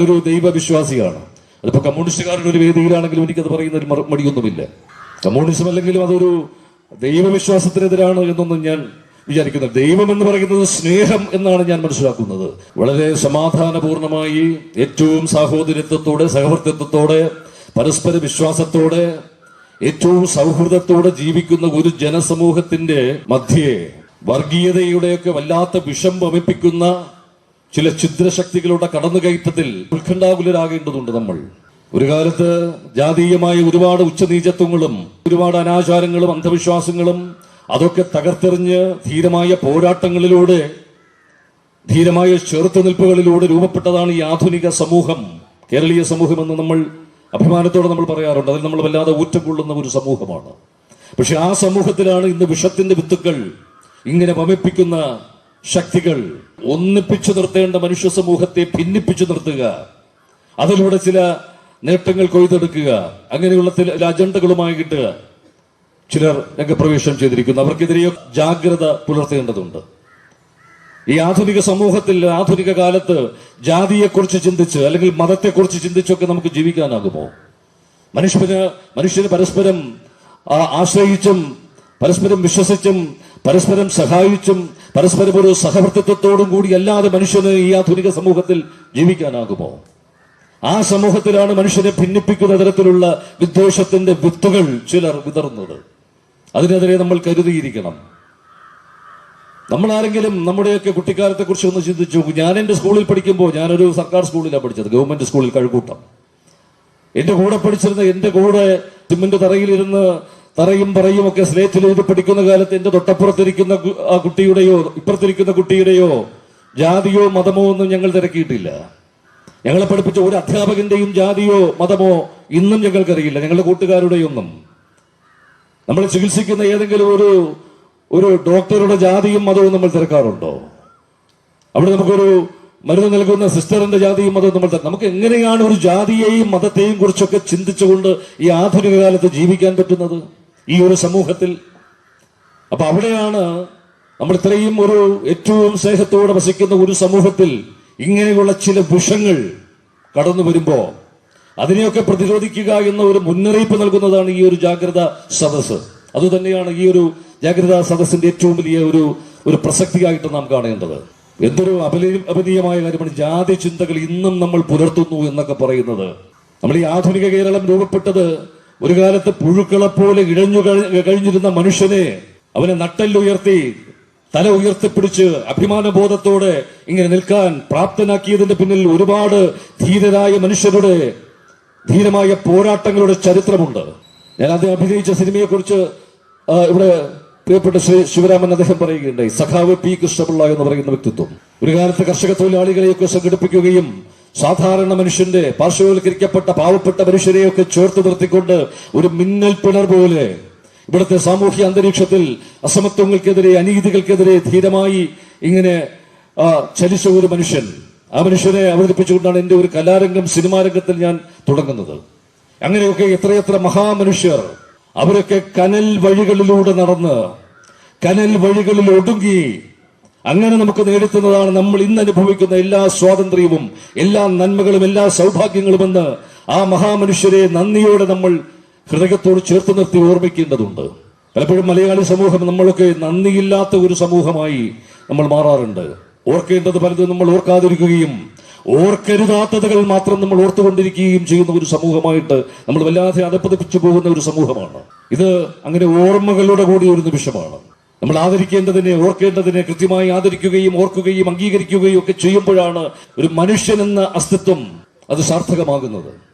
ഒരു ദൈവവിശ്വാസിയാണ്. അതിപ്പോ കമ്മ്യൂണിസ്റ്റുകാരുടെ ഒരു വേദിയിലാണെങ്കിലും എനിക്കത് പറയുന്ന ഒരു മടിയൊന്നുമില്ല. കമ്മ്യൂണിസം അല്ലെങ്കിലും അതൊരു ദൈവവിശ്വാസത്തിനെതിരാണ് എന്നൊന്നും ഞാൻ വിചാരിക്കുന്നത് ദൈവം എന്ന് പറയുന്നത് സ്നേഹം എന്നാണ് ഞാൻ മനസ്സിലാക്കുന്നത്. വളരെ സമാധാനപൂർണമായി ഏറ്റവും സാഹോദര്യത്വത്തോടെ സഹവർത്തിത്വത്തോടെ പരസ്പര വിശ്വാസത്തോടെ ഏറ്റവും സൗഹൃദത്തോടെ ജീവിക്കുന്ന ഒരു ജനസമൂഹത്തിന്റെ മധ്യേ വർഗീയതയുടെയൊക്കെ വല്ലാത്ത വിഷം വമിപ്പിക്കുന്ന ചില ഛിദ്രശക്തികളുടെ കടന്നുകയറ്റത്തിൽ ഉത്കണ്ഠാകുലരാകേണ്ടതുണ്ട് നമ്മൾ. ഒരു കാലത്ത് ജാതീയമായ ഒരുപാട് ഉച്ചനീചത്വങ്ങളും ഒരുപാട് അനാചാരങ്ങളും അന്ധവിശ്വാസങ്ങളും അതൊക്കെ തകർത്തെറിഞ്ഞ് ധീരമായ പോരാട്ടങ്ങളിലൂടെ ധീരമായ ചെറുത്തുനിൽപ്പുകളിലൂടെ രൂപപ്പെട്ടതാണ് ഈ ആധുനിക സമൂഹം കേരളീയ സമൂഹം എന്ന് നമ്മൾ അഭിമാനത്തോടെ നമ്മൾ പറയാറുണ്ട്. അതിൽ നമ്മൾ വല്ലാതെ ഊറ്റം കൊള്ളുന്ന ഒരു സമൂഹമാണ്. പക്ഷെ ആ സമൂഹത്തിലാണ് ഇന്ന് വിഷത്തിന്റെ വിത്തുക്കൾ ഇങ്ങനെ വമിപ്പിക്കുന്ന ശക്തികൾ ഒന്നിപ്പിച്ചു നിർത്തേണ്ട മനുഷ്യ സമൂഹത്തെ ഭിന്നിപ്പിച്ചു നിർത്തുക. അതിലൂടെ ചില നേട്ടങ്ങൾ കൊയ്തെടുക്കുക. അങ്ങനെയുള്ള ചില അജണ്ടകളുമായി കിട്ടുക ചിലർ രംഗപ്രവേശനം ചെയ്തിരിക്കുന്നു. അവർക്കെതിരെ ജാഗ്രത പുലർത്തേണ്ടതുണ്ട്. ഈ ആധുനിക സമൂഹത്തിൽ ആധുനിക കാലത്ത് ജാതിയെക്കുറിച്ച് ചിന്തിച്ച് അല്ലെങ്കിൽ മതത്തെക്കുറിച്ച് ചിന്തിച്ചൊക്കെ നമുക്ക് ജീവിക്കാനാകുമോ? മനുഷ്യന് മനുഷ്യന് പരസ്പരം ആശ്രയിച്ചും പരസ്പരം വിശ്വസിച്ചും പരസ്പരം സഹായിച്ചും പരസ്പരം ഒരു സഹവർത്തിത്വത്തോടും കൂടി അല്ലാതെ മനുഷ്യന് ഈ ആധുനിക സമൂഹത്തിൽ ജീവിക്കാനാകുമോ? ആ സമൂഹത്തിലാണ് മനുഷ്യനെ ഭിന്നിപ്പിക്കുന്ന തരത്തിലുള്ള വിദ്വേഷത്തിന്റെ വിത്തുകൾ ചിലർ വിതറുന്നത്. അതിനെതിരെ നമ്മൾ കരുതിയിരിക്കണം. നമ്മൾ ആരെങ്കിലും നമ്മുടെയൊക്കെ കുട്ടിക്കാലത്തെ കുറിച്ച് ഒന്ന് ചിന്തിച്ചു. ഞാൻ എന്റെ സ്കൂളിൽ പഠിക്കുമ്പോൾ ഞാനൊരു സർക്കാർ സ്കൂളിലാണ് പഠിച്ചത് ഗവൺമെന്റ് സ്കൂളിൽ കഴുകൂട്ടം എന്റെ കൂടെ പഠിച്ചിരുന്ന എന്റെ കൂടെ തിമ്മിന്റെ തറയിലിരുന്ന് തറയും പറയും ഒക്കെ സ്ലേറ്റിൽ എഴുതി പഠിക്കുന്ന കാലത്ത് എന്റെ തൊട്ടപ്പുറത്തിരിക്കുന്ന ആ കുട്ടിയുടെയോ ഇപ്പുറത്തിരിക്കുന്ന കുട്ടിയുടെയോ ജാതിയോ മതമോ ഒന്നും ഞങ്ങൾ തിരക്കിയിട്ടില്ല. ഞങ്ങളെ പഠിപ്പിച്ച ഒരു അധ്യാപകന്റെയും ജാതിയോ മതമോ ഇന്നും ഞങ്ങൾക്കറിയില്ല. ഞങ്ങളുടെ കൂട്ടുകാരുടെയൊന്നും നമ്മൾ ചികിത്സിക്കുന്ന ഏതെങ്കിലും ഒരു ഒരു ഡോക്ടറുടെ ജാതിയും മതവും നമ്മൾ തിരക്കാറുണ്ടോ? അവിടെ നമുക്കൊരു മരുന്ന് നൽകുന്ന സിസ്റ്ററിന്റെ ജാതിയും മതവും നമ്മൾ. നമുക്ക് എങ്ങനെയാണ് ഒരു ജാതിയെയും മതത്തെയും കുറിച്ചൊക്കെ ചിന്തിച്ചുകൊണ്ട് ഈ ആധുനിക കാലത്ത് ജീവിക്കാൻ പറ്റുന്നത്? ഈ ഒരു സമൂഹത്തിൽ. അപ്പൊ അവിടെയാണ് നമ്മൾ ഇത്രയും ഒരു ഏറ്റവും സ്നേഹത്തോടെ വസിക്കുന്ന ഒരു സമൂഹത്തിൽ ഇങ്ങനെയുള്ള ചില വിഷങ്ങൾ കടന്നു വരുമ്പോ അതിനെയൊക്കെ പ്രതിരോധിക്കുക എന്ന ഒരു മുന്നറിയിപ്പ് നൽകുന്നതാണ് ഈ ഒരു ജാഗ്രത സദസ്സ്. അതുതന്നെയാണ് ഈ ഒരു ജാഗ്രതാ സദസ്സിന്റെ ഏറ്റവും വലിയ ഒരു ഒരു പ്രസക്തിയായിട്ട് നാം കാണേണ്ടത്. എന്തൊരു അപലീ അപനീയമായ കാര്യമാണ് ജാതി ചിന്തകൾ ഇന്നും നമ്മൾ പുലർത്തുന്നു എന്നൊക്കെ പറയുന്നത്. നമ്മൾ ഈ ആധുനിക കേരളം രൂപപ്പെട്ടത് ഒരു കാലത്ത് പുഴുക്കളെ പോലെ ഇഴഞ്ഞു കഴി- കഴിഞ്ഞിരുന്ന മനുഷ്യനെ അവനെ നട്ടല്ലുയർത്തി തല ഉയർത്തിപ്പിടിച്ച് അഭിമാനബോധത്തോടെ ഇങ്ങനെ നിൽക്കാൻ പ്രാപ്തനാക്കിയതിന്റെ പിന്നിൽ ഒരുപാട് ധീരരായ മനുഷ്യരുടെ ധീരമായ പോരാട്ടങ്ങളുടെ ചരിത്രമുണ്ട്. ഞാൻ അദ്ദേഹം അഭിനയിച്ച സിനിമയെ കുറിച്ച് ഇവിടെ പ്രിയപ്പെട്ട ശ്രീ ശിവരാമൻ അദ്ദേഹം പറയുകയുണ്ടായി. സഖാവ് പി കൃഷ്ണപിള്ള എന്ന് പറയുന്ന വ്യക്തിത്വം. ഒരു കാലത്ത് കർഷക തൊഴിലാളികളെയൊക്കെ സംഘടിപ്പിക്കുകയും സാധാരണ മനുഷ്യന്റെ പാർശ്വവൽക്കരിക്കപ്പെട്ട പാവപ്പെട്ട മനുഷ്യരെയൊക്കെ ചേർത്ത് നിർത്തിക്കൊണ്ട് ഒരു മിന്നൽ പിണർ പോലെ ഇവിടുത്തെ സാമൂഹ്യ അന്തരീക്ഷത്തിൽ അസമത്വങ്ങൾക്കെതിരെ അനീതികൾക്കെതിരെ ധീരമായി ഇങ്ങനെ ചലിച്ച ഒരു മനുഷ്യൻ. ആ മനുഷ്യനെ അവതരിപ്പിച്ചുകൊണ്ടാണ് എന്റെ ഒരു കലാരംഗം സിനിമാരംഗത്തിൽ ഞാൻ തുടങ്ങുന്നത്. അങ്ങനെയൊക്കെ എത്രയെത്ര മഹാമനുഷ്യർ അവരൊക്കെ കനൽ വഴികളിലൂടെ നടന്ന് കനൽ വഴികളിൽ ഒടുങ്ങി അങ്ങനെ നമുക്ക് നേടിത്തുന്നതാണ് നമ്മൾ ഇന്ന് അനുഭവിക്കുന്ന എല്ലാ സ്വാതന്ത്ര്യവും എല്ലാ നന്മകളും എല്ലാ സൗഭാഗ്യങ്ങളുമെന്ന് ആ മഹാമനുഷ്യരെ നന്ദിയോടെ നമ്മൾ ഹൃദയത്തോട് ചേർത്ത് നിർത്തി ഓർമ്മിക്കേണ്ടതുണ്ട്. പലപ്പോഴും മലയാളി സമൂഹം നമ്മളൊക്കെ നന്ദിയില്ലാത്ത ഒരു സമൂഹമായി നമ്മൾ മാറാറുണ്ട്. ഓർക്കേണ്ടത് പലതും നമ്മൾ ഓർക്കാതിരിക്കുകയും ഓർക്കരുതാത്തതുകൾ മാത്രം നമ്മൾ ഓർത്തുകൊണ്ടിരിക്കുകയും ചെയ്യുന്ന ഒരു സമൂഹമായിട്ട് നമ്മൾ വല്ലാതെ അതപ്പതിപ്പിച്ചു പോകുന്ന ഒരു സമൂഹമാണ്. ഇത് അങ്ങനെ ഓർമ്മകളുടെ കൂടി ഒരു നിമിഷമാണ്. നമ്മൾ ആദരിക്കേണ്ടതിനെ ഓർക്കേണ്ടതിനെ കൃത്യമായി ആദരിക്കുകയും ഓർക്കുകയും അംഗീകരിക്കുകയും ഒക്കെ ചെയ്യുമ്പോഴാണ് ഒരു മനുഷ്യൻ എന്ന അസ്തിത്വം അത് സാർത്ഥകമാകുന്നത്.